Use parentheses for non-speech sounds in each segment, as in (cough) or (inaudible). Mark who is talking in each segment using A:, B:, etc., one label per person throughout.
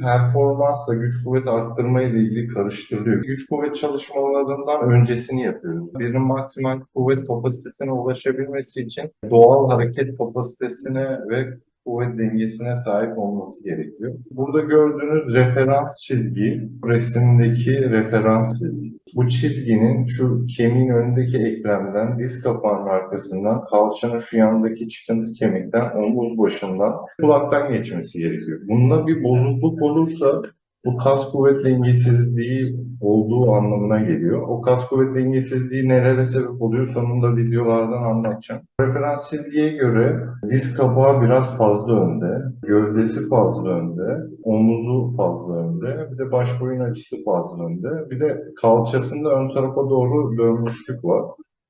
A: performansla güç kuvvet arttırma ile ilgili karıştırılıyor. Güç kuvvet çalışmalarından öncesini yapıyoruz. Birinin maksimal kuvvet kapasitesine ulaşabilmesi için doğal hareket kapasitesine ve kuvvet dengesine sahip olması gerekiyor. Burada gördüğünüz referans çizgi, resimdeki referans çizgi. Bu çizginin şu kemiğin önündeki eklemden, diz kapağının arkasından, kalçanın şu yandaki çıkıntı kemikten, omuz başından, kulaktan geçmesi gerekiyor. Bunda bir bozukluk olursa bu kas kuvvet dengesizliği olduğu anlamına geliyor. O kas kuvvet dengesizliği nelere sebep oluyor sonunda videolardan anlatacağım. Referans çizgiye göre diz kapağı biraz fazla önde, gövdesi fazla önde, omuzu fazla önde, bir de baş boyun açısı fazla önde, bir de kalçasında ön tarafa doğru dönmüşlük var.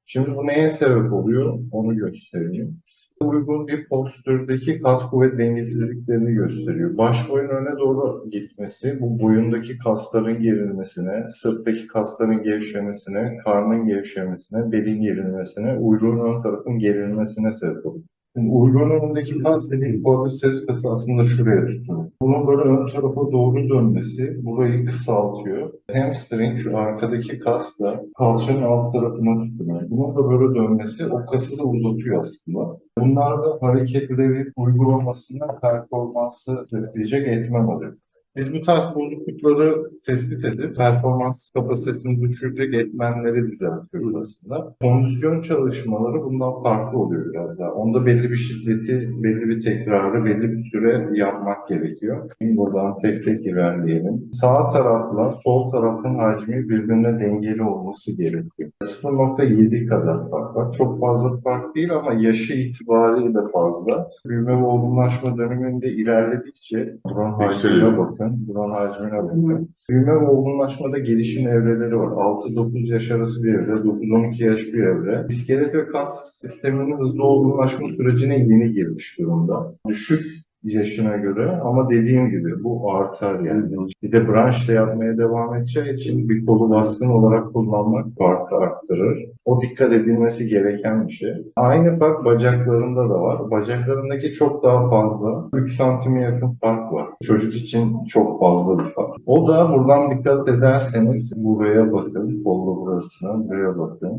A: Şimdi bu neye sebep oluyor onu göstereyim uygun bir postürdeki kas kuvvet dengesizliklerini gösteriyor. Baş boyun öne doğru gitmesi, bu boyundaki kasların gerilmesine, sırttaki kasların gevşemesine, karnın gevşemesine, belin gerilmesine, uyruğun ön tarafın gerilmesine sebep oluyor. Şimdi uyruğun önündeki kas dediğim quadriceps kası aslında şuraya tutuyor. Bunun böyle ön tarafa doğru dönmesi burayı kısaltıyor. Hamstring şu arkadaki kas da kalçanın alt tarafına tutuyor. Bunun da böyle dönmesi o kası da uzatıyor aslında. Bunlar da hareketleri uygulamasına performansı zıplayacak etmen oluyor. Biz bu tarz bozuklukları tespit edip performans kapasitesini düşürecek etmenleri düzeltiyoruz aslında. Kondisyon çalışmaları bundan farklı oluyor biraz daha. Onda belli bir şiddeti, belli bir tekrarı, belli bir süre yapmak gerekiyor. Şimdi buradan tek tek ilerleyelim. Sağ tarafla sol tarafın hacmi birbirine dengeli olması gerekiyor. 0.7 kadar fark var. Çok fazla fark değil ama yaşı itibariyle fazla. Büyüme ve olgunlaşma döneminde ilerledikçe buranın hacmine
B: Yükseliyor.
A: Bakın, buranın hacmine bakın. Büyüme ve olgunlaşmada gelişim evreleri var. 6-9 yaş arası bir evre, 9-12 yaş bir evre. İskelet ve kas sisteminin hızlı olgunlaşma sürecine yeni girmiş durumda. Düşük yaşına göre ama dediğim gibi bu artar yani. Bir de branşla yapmaya devam edeceği için bir kolu baskın olarak kullanmak farkı arttırır. O dikkat edilmesi gereken bir şey. Aynı fark bacaklarında da var. Bacaklarındaki çok daha fazla. 3 santime yakın fark var. Çocuk için çok fazla bir fark. O da buradan dikkat ederseniz buraya bakın. Kollu burasına buraya bakın.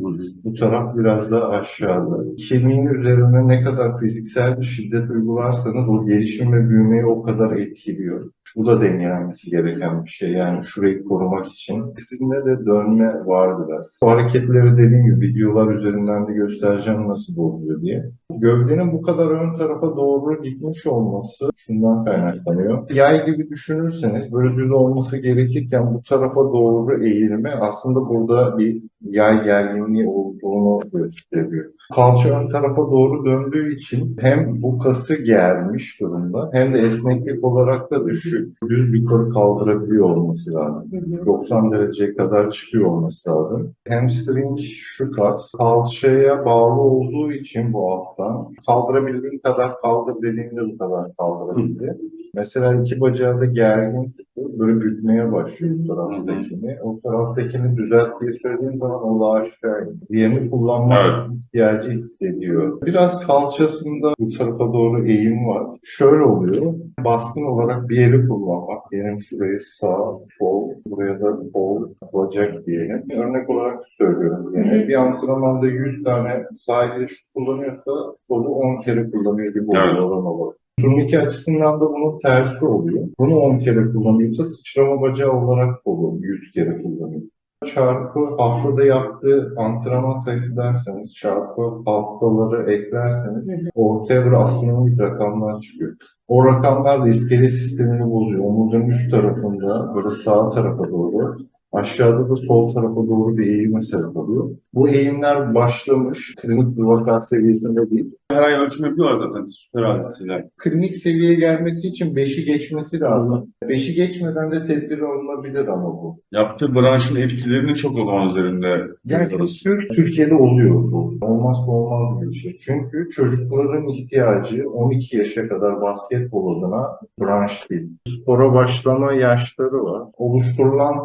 A: Bu taraf biraz da aşağıda. Kemiğin üzerine ne kadar fiziksel bir şiddet uygularsanız o gelişim büyümeyi o kadar etkiliyor. Bu da dengelenmesi gereken bir şey. Yani şurayı korumak için. İkisinde de dönme var biraz. Bu hareketleri dediğim gibi videolar üzerinden de göstereceğim nasıl bozuyor diye. Gövdenin bu kadar ön tarafa doğru gitmiş olması şundan kaynaklanıyor. Yay gibi düşünürseniz böyle düz olması gerekirken bu tarafa doğru eğilme aslında burada bir yay gerginliği olduğunu gösteriyor. Kalça ön tarafa doğru döndüğü için hem bu kası germiş durumda hem de esneklik olarak da düşük. Düz yukarı kaldırabiliyor olması lazım. 90 dereceye kadar çıkıyor olması lazım. Hamstring şu kas kalçaya bağlı olduğu için bu alttan kaldırabildiğin kadar kaldır dediğimde bu kadar kaldırabildi. Mesela iki bacağı da gergin. Böyle bükmeye başlıyor bu taraftakini. O taraftakini düzelt diye söylediğim zaman o da aşağı iniyor. Diğerini kullanmak
B: Evet.
A: ihtiyacı hissediyor. Biraz kalçasında bu tarafa doğru eğim var. Şöyle oluyor. Baskın olarak bir yeri kullanmak. Diyelim şurayı sağ, sol, buraya da kol, bacak diyelim. Örnek olarak söylüyorum. Yani bir antrenmanda 100 tane sağ eli kullanıyorsa solu 10 kere kullanıyor gibi oluyor
B: Evet.
A: oran olarak. Turnike açısından da bunun tersi oluyor. Bunu 10 kere kullanıyorsa sıçrama bacağı olarak solu 100 kere kullanıyor. Çarpı haftada yaptığı antrenman sayısı derseniz, çarpı haftaları eklerseniz ortaya böyle astronomik rakamlar çıkıyor. O rakamlar da iskelet sistemini bozuyor. Omurdanın üst tarafında böyle sağ tarafa doğru, aşağıda da sol tarafa doğru bir eğime sebep oluyor. Bu eğimler başlamış, klinik bir vaka seviyesinde değil.
B: Her ay ölçüm yapıyorlar zaten süper hadisiyle.
A: Klinik seviyeye gelmesi için 5'i geçmesi lazım. 5'i geçmeden de tedbir alınabilir ama bu.
B: Yaptığı branşın etkilerini çok o zaman üzerinde
A: Yani
B: görüyoruz.
A: Tür- Türkiye'de oluyor bu. Olmazsa olmaz bir şey. Çünkü çocukların ihtiyacı 12 yaşa kadar basketbol adına branş değil. Spora başlama yaşları var. Oluşturulan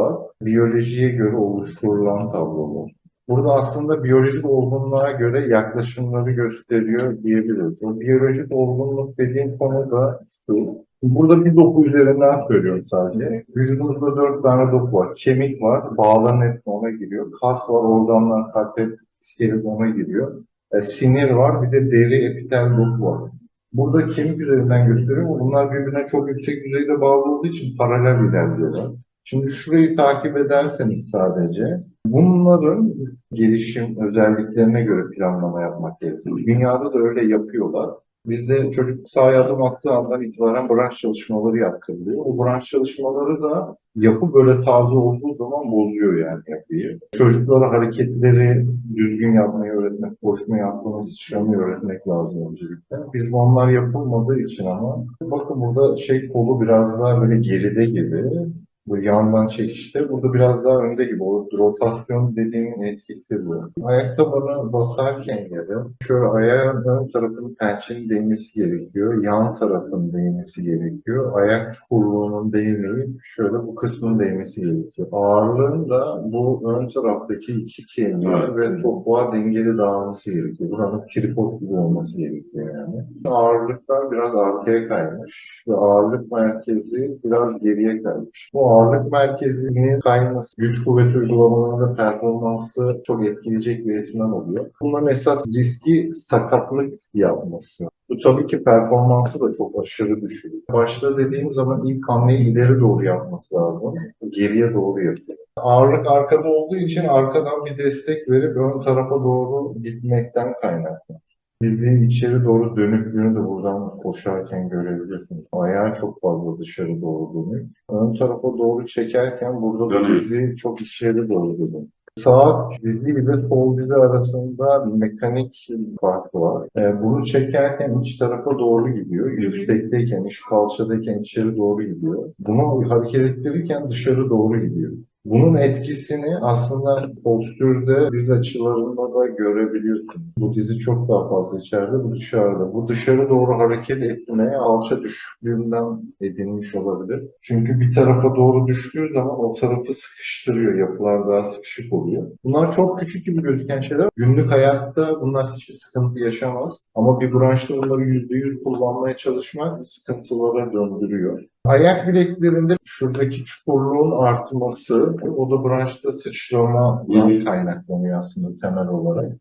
A: tablolar biyolojiye göre oluşturulan tablolar. Burada aslında biyolojik olgunluğa göre yaklaşımları gösteriyor diyebiliriz. O biyolojik olgunluk dediğim konu da şu. Burada bir doku üzerinden söylüyorum sadece. Vücudumuzda dört tane doku var. Kemik var, bağların hepsi ona giriyor. Kas var, organlar, kalp, iskelet ona giriyor. E, sinir var, bir de deri, epitel doku var. Burada kemik üzerinden gösteriyorum. Bunlar birbirine çok yüksek düzeyde bağlı olduğu için paralel ilerliyorlar. Şimdi şurayı takip ederseniz sadece bunların gelişim özelliklerine göre planlama yapmak gerekiyor. Dünyada da öyle yapıyorlar. Bizde çocuk sahaya adım attığı andan itibaren branş çalışmaları yaptırılıyor. O branş çalışmaları da yapı böyle taze olduğu zaman bozuyor yani yapıyı. Çocuklara hareketleri düzgün yapmayı öğretmek, koşmayı, atlamayı, sıçramayı öğretmek lazım öncelikle. Biz onlar yapılmadığı için ama bakın burada şey kolu biraz daha böyle geride gibi. Bu yandan çekişte. Burada biraz daha önde gibi. O rotasyon dediğimin etkisi bu. Ayak tabanı basarken yere şöyle ayağın ön tarafının pençenin değmesi gerekiyor. Yan tarafın değmesi gerekiyor. Ayak çukurluğunun değmeyip şöyle bu kısmın değmesi gerekiyor. Ağırlığın da bu ön taraftaki iki kemiği ve topuğa dengeli dağılması gerekiyor. Buranın tripod gibi olması gerekiyor yani. Ağırlıklar biraz arkaya kaymış ve ağırlık merkezi biraz geriye kaymış. Bu ağırlık merkezinin kayması, güç kuvvet uygulamalarında performansı çok etkileyecek bir etmen oluyor. Bunların esas riski sakatlık yapması. Bu tabii ki performansı da çok aşırı düşürüyor. Başta dediğim zaman ilk hamleyi ileri doğru yapması lazım. Geriye doğru yapıyor. Ağırlık arkada olduğu için arkadan bir destek verip ön tarafa doğru gitmekten kaynaklı. Dizinin içeri doğru dönüklüğünü de buradan koşarken görebilirsiniz. Ayağı çok fazla dışarı doğru dönük. Ön tarafa doğru çekerken burada da dizi çok içeri doğru dönük. Sağ dizi ile sol dizi arasında bir mekanik fark var. Ee, bunu çekerken iç tarafa doğru gidiyor. Yüksekteyken, iç kalçadayken içeri doğru gidiyor. Bunu hareket ettirirken dışarı doğru gidiyor. Bunun etkisini aslında postürde diz açılarında da görebiliyorsun. Bu dizi çok daha fazla içeride, bu dışarıda. Bu dışarı doğru hareket etmeye alça düşüklüğünden edinmiş olabilir. Çünkü bir tarafa doğru düştüğü zaman o tarafı sıkıştırıyor. Yapılar daha sıkışık oluyor. Bunlar çok küçük gibi gözüken şeyler. Günlük hayatta bunlar hiçbir sıkıntı yaşamaz. Ama bir branşta bunları %100 kullanmaya çalışmak sıkıntılara döndürüyor. Ayak bileklerinde şuradaki çukurluğun artması, o da branşta sıçramadan kaynaklanıyor aslında temel olarak.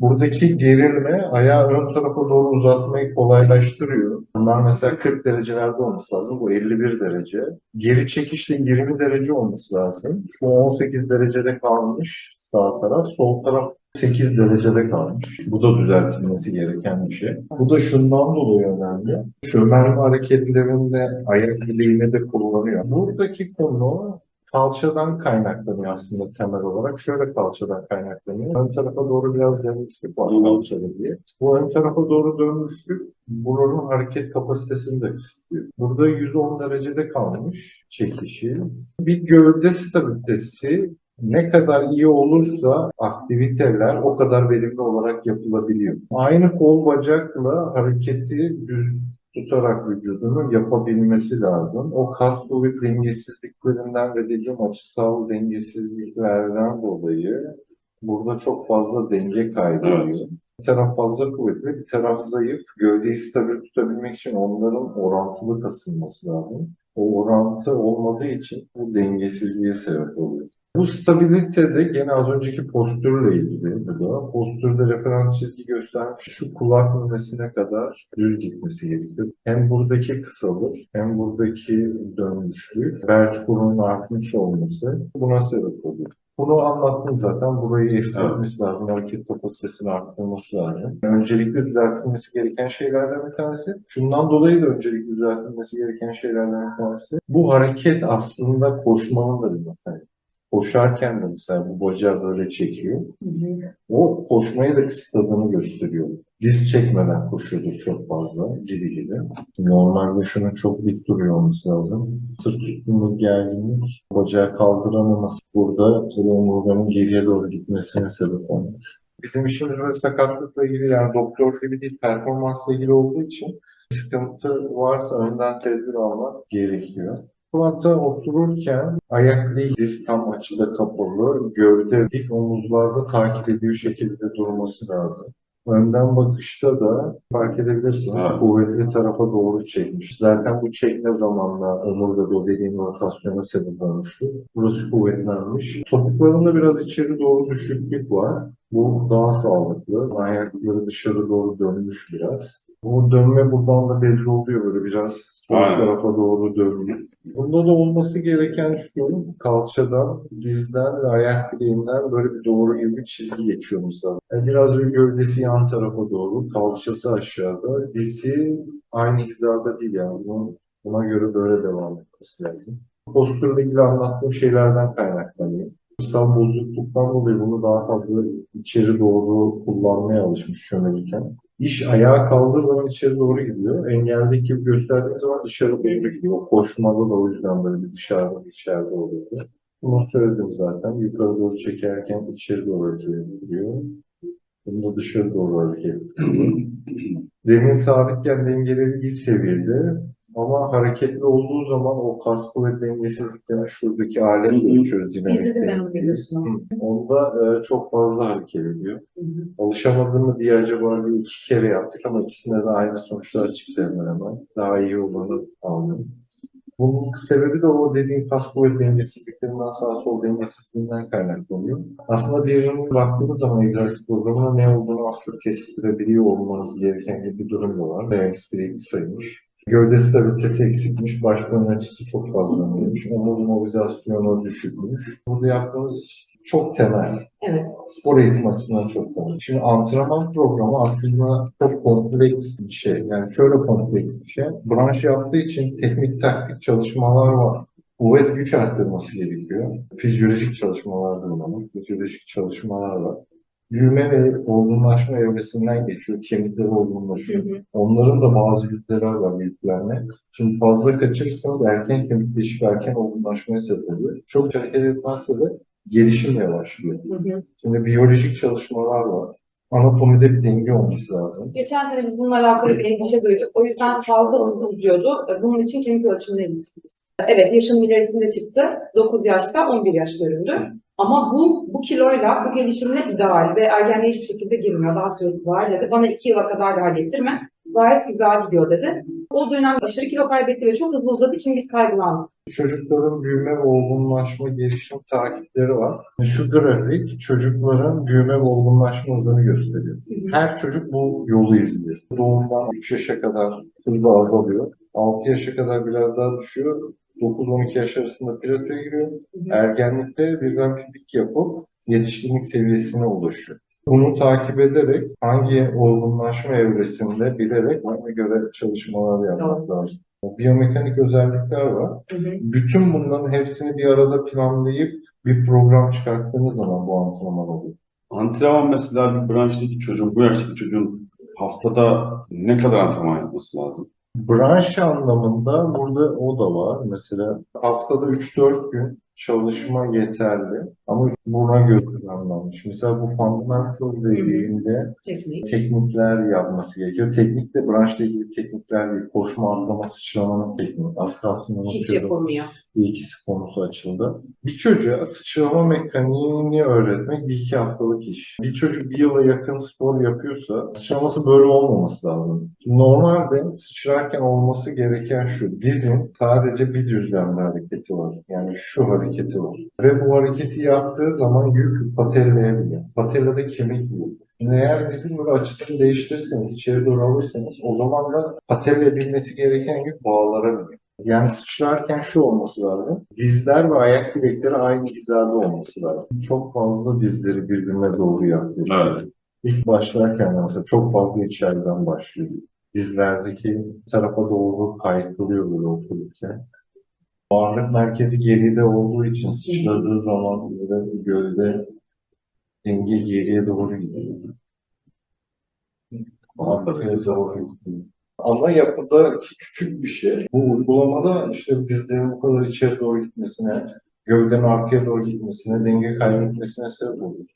A: Buradaki gerilme ayağı ön tarafa doğru uzatmayı kolaylaştırıyor. Bunlar mesela 40 derecelerde olması lazım. Bu 51 derece. Geri çekişte 20 derece olması lazım. Bu 18 derecede kalmış sağ taraf. Sol taraf 8 derecede kalmış. Bu da düzeltilmesi gereken bir şey. Bu da şundan dolayı önemli. Şömerme hareketlerinde ayak bileğini de kullanıyor. Buradaki konu kalçadan kaynaklanıyor aslında temel olarak. Şöyle kalçadan kaynaklanıyor. Ön tarafa doğru biraz dönmüşlük var kalçada diye. Bu ön tarafa doğru dönmüşlük buranın hareket kapasitesini de kısıtlıyor. Burada 110 derecede kalmış çekişi. Bir gövde stabilitesi ne kadar iyi olursa aktiviteler o kadar verimli olarak yapılabiliyor. Aynı kol bacakla hareketi düz tutarak vücudunu yapabilmesi lazım. O kas kuvvet dengesizliklerinden ve dediğim açısal dengesizliklerden dolayı burada çok fazla denge kaybı
B: Evet.
A: Bir taraf fazla kuvvetli, bir taraf zayıf. Gövdeyi stabil tutabilmek için onların orantılı kasılması lazım. O orantı olmadığı için bu dengesizliğe sebep oluyor. Bu stabilite de gene az önceki postürle ilgili bu da. Postürde referans çizgi göstermiş. Şu kulak memesine kadar düz gitmesi gerekiyor. Hem buradaki kısalık hem buradaki dönmüşlük, bel çukurunun artmış olması buna sebep oluyor. Bunu anlattım zaten. Burayı esnetmesi lazım. Hareket kapasitesini arttırması lazım. Öncelikle düzeltilmesi gereken şeylerden bir tanesi. Şundan dolayı da öncelikle düzeltilmesi gereken şeylerden bir tanesi. Bu hareket aslında koşmanın da bir mekanik. Koşarken de mesela bu bacağı böyle çekiyor. O koşmayı da kısıtladığını gösteriyor. Diz çekmeden koşuyordur çok fazla gibi gibi. Normalde şunun çok dik duruyor olması lazım. Sırt üstünde gerginlik, bacağı kaldıramaması burada omurganın geriye doğru gitmesine sebep olmuş. Bizim işimiz böyle sakatlıkla ilgili yani doktor gibi değil performansla ilgili olduğu için sıkıntı varsa önden tedbir almak gerekiyor. Kulakta otururken ayak değil diz tam açıda kapalı, gövde dik omuzlarda takip ediyor şekilde durması lazım. Önden bakışta da fark edebilirsiniz.
B: Evet.
A: Kuvvetli tarafa doğru çekmiş. Zaten bu çekme zamanla omurgada o dediğim rotasyona sebep olmuştu. Burası kuvvetlenmiş. Topuklarında biraz içeri doğru düşüklük var. Bu daha sağlıklı. Ayakları dışarı doğru dönmüş biraz. Bu dönme buradan da belli oluyor böyle biraz sol
B: Aynen.
A: tarafa doğru dönmüş. Bunda da olması gereken şu, kalçadan, dizden ve ayak bileğinden böyle bir doğru gibi bir çizgi geçiyor mesela. Yani biraz bir gövdesi yan tarafa doğru, kalçası aşağıda, dizi aynı hizada değil yani. Bunun, buna göre böyle devam etmesi lazım. Postürle ilgili anlattığım şeylerden kaynaklanıyor. Kırsal bozukluktan dolayı bunu daha fazla içeri doğru kullanmaya alışmış çömelirken. İş ayağa kaldığı zaman içeri doğru gidiyor. Engeldeki gibi gösterdiğimiz zaman dışarı doğru gidiyor. Koşmada da o yüzden böyle bir dışarıda bir içeride oluyordu. Bunu söyledim zaten. Yukarı doğru çekerken içeri doğru hareket ettiriyor. Bunu da dışarı doğru hareket ettiriyor. (clears throat) Demin sabitken dengeleri iyi seviyede. Ama hareketli olduğu zaman o kas kuvvet dengesizliklerini şuradaki alet ölçüyoruz dinamik
C: İzledim ben
A: dengeyi.
C: videosunu.
A: Onda e, çok fazla hareket ediyor.
C: Hı hı.
A: Alışamadım mı diye acaba bir iki kere yaptık ama ikisinde de aynı sonuçlar çıktı hemen hemen. Daha iyi olanı aldım. Bunun sebebi de o dediğim kas kuvvet dengesizliklerinden sağ sol dengesizliğinden kaynaklanıyor. Aslında birinin baktığınız zaman egzersiz programına ne olduğunu az çok kestirebiliyor olmanız gereken gibi bir durum da var. Bir saymış. Gövde stabilitesi eksikmiş, baş ön açısı çok fazla önemliymiş, omur mobilizasyonu düşükmüş. Burada yaptığımız iş çok temel
C: Evet.
A: spor eğitim açısından çok temel. Şimdi antrenman programı aslında çok kompleks bir şey. Yani şöyle kompleks bir şey. Branş yaptığı için teknik taktik çalışmalar var. Kuvvet güç arttırması gerekiyor. Fizyolojik çalışmalar da var. Fizyolojik çalışmalar var. Büyüme ve olgunlaşma evresinden geçiyor. Kemikleri
C: Hı
A: olgunlaşıyor.
C: hı.
A: Onların da bazı yükleri var yüklenme. Şimdi fazla kaçırırsanız erken kemikleşip erken olgunlaşmaya sebep oluyor. Çok hareket etmezse de gelişim yavaşlıyor.
C: Hı hı.
A: Şimdi biyolojik çalışmalar var. Anatomide bir denge olması lazım.
C: Geçen sene biz bununla alakalı bir endişe duyduk. O yüzden fazla hızlı uzuyordu. Bunun için kemik ölçümüne gittik biz. Evet yaşım ilerisinde çıktı. 9 yaşta 11 yaş göründü. Ama bu bu kiloyla, bu gelişimle ideal ve ergenliğe hiçbir şekilde girmiyor. Daha süresi var dedi. Bana 2 yıla kadar daha getirme. Gayet güzel gidiyor dedi. O dönem aşırı kilo kaybetti ve çok hızlı uzadığı için biz kaygılandık.
A: Çocukların büyüme olgunlaşma gelişim takipleri var. Şu grafik çocukların büyüme ve olgunlaşma hızını gösteriyor. Her çocuk bu yolu izliyor. Doğumdan 3 yaşa kadar hızla azalıyor. 6 yaşa kadar biraz daha düşüyor. 9-12 yaş arasında platoya giriyor. Ergenlikte birden bir pik yapıp yetişkinlik seviyesine ulaşıyor. Bunu takip ederek hangi olgunlaşma evresinde bilerek ona göre çalışmalar yapmak lazım. Biyomekanik özellikler var.
C: Hı hı.
A: Bütün bunların hepsini bir arada planlayıp bir program çıkarttığınız zaman bu antrenman oluyor.
B: Antrenman mesela bir branştaki çocuğun, bu yaştaki çocuğun haftada ne kadar antrenman yapması lazım?
A: Branş anlamında burada o da var. Mesela haftada 3-4 gün çalışma yeterli ama buna göre planlanmış. Mesela bu fundamental dediğinde
C: Teknik.
A: teknikler yapması gerekiyor. Teknik de branşla ilgili teknikler değil. Koşma, atlama, sıçramanın tekniği. Az kalsın
C: Hiç yapılmıyor.
A: İlkisi konusu açıldı. Bir çocuğa sıçrama mekaniğini öğretmek bir iki haftalık iş. Bir çocuk bir yıla yakın spor yapıyorsa sıçraması böyle olmaması lazım. Normalde sıçrarken olması gereken şu. Dizin sadece bir düzlemde hareketi var. Yani şu hareketi var. Ve bu hareketi yaptığı zaman yük patellaya biniyor. Patellada kemik yok. Eğer dizin böyle açısını değiştirirseniz, içeri doğru alırsanız o zaman da patella binmesi gereken yük bağlara biniyor. Yani sıçrarken şu olması lazım. Dizler ve ayak bilekleri aynı hizada olması lazım. Çok fazla dizleri birbirine doğru yaklaşıyor.
B: Evet.
A: İlk başlarken mesela çok fazla içeriden başlıyor. Dizlerdeki tarafa doğru kaykılıyor böyle otururken. Ağırlık merkezi geride olduğu için sıçradığı zaman böyle gövde denge geriye doğru gidiyor. Arkaya doğru gidiyor. Ana yapıdaki küçük bir şey. Bu uygulamada işte dizlerin bu kadar içeri doğru gitmesine, gövdenin arkaya doğru gitmesine, denge kaybetmesine sebep oluyor.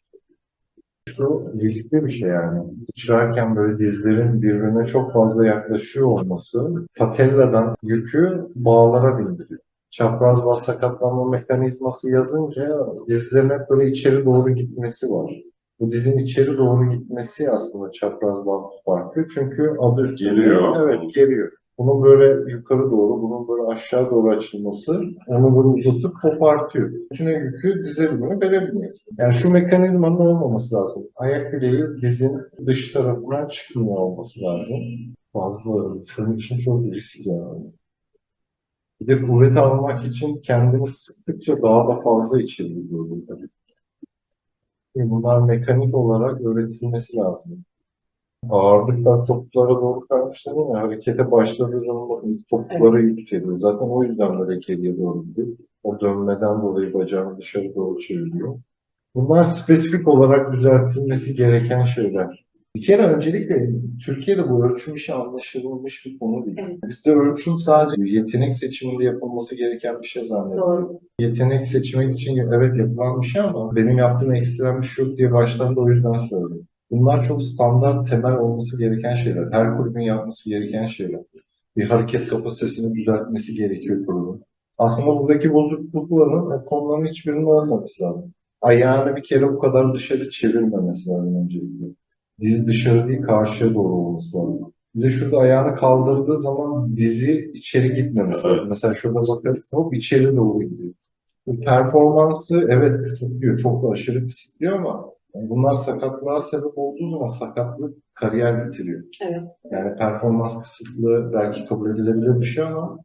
A: Şu riskli bir şey yani. Sıçrarken böyle dizlerin birbirine çok fazla yaklaşıyor olması patelladan yükü bağlara bindiriyor. Çapraz bağ sakatlanma mekanizması yazınca dizlerin hep böyle içeri doğru gitmesi var. Bu dizin içeri doğru gitmesi aslında çapraz bant farkı. Çünkü adı üstünde.
B: Geriyor.
A: Evet, geriyor. Bunun böyle yukarı doğru, bunun böyle aşağı doğru açılması onu böyle uzatıp kopartıyor. Bütün yükü dize birbirine verebiliyor. Yani şu mekanizmanın olmaması lazım. Ayak bileği dizin dış tarafından çıkmıyor olması lazım. Fazla. Şunun için çok riskli yani. Bir de kuvvet almak için kendini sıktıkça daha da fazla içeri burada. E, Bunlar mekanik olarak öğretilmesi lazım. Ağırlıklar topuklara doğru kaymış değil mi? Harekete başladığı zaman bakın topukları yükseliyor. Zaten o yüzden böyle geriye doğru gidiyor. O dönmeden dolayı bacağını dışarı doğru çeviriyor. Bunlar spesifik olarak düzeltilmesi gereken şeyler. Bir kere öncelikle Türkiye'de bu ölçüm işi anlaşılmış bir konu değil.
C: Evet.
A: Bizde ölçüm sadece yetenek seçiminde yapılması gereken bir şey zannediyoruz.
C: Doğru.
A: Yetenek seçmek için evet yapılan bir şey ama benim yaptığım ekstrem bir şey yok diye baştan da o yüzden söyledim. Bunlar çok standart temel olması gereken şeyler. Her kulübün yapması gereken şeyler. Bir hareket kapasitesini düzeltmesi gerekiyor kulübün. Aslında buradaki bozuklukların konuların hiçbirinin olmaması lazım. Ayağını bir kere bu kadar dışarı çevirmemesi lazım öncelikle. Diz dışarı değil karşıya doğru olması lazım. Bir de şurada ayağını kaldırdığı zaman dizi içeri gitmemesi lazım. Mesela şurada bakarız hop içeri doğru gidiyor. Bu performansı evet kısıtlıyor. Çok da aşırı kısıtlıyor ama yani bunlar sakatlığa sebep olduğu zaman sakatlık kariyer bitiriyor.
C: Evet.
A: Yani performans kısıtlı belki kabul edilebilir bir şey ama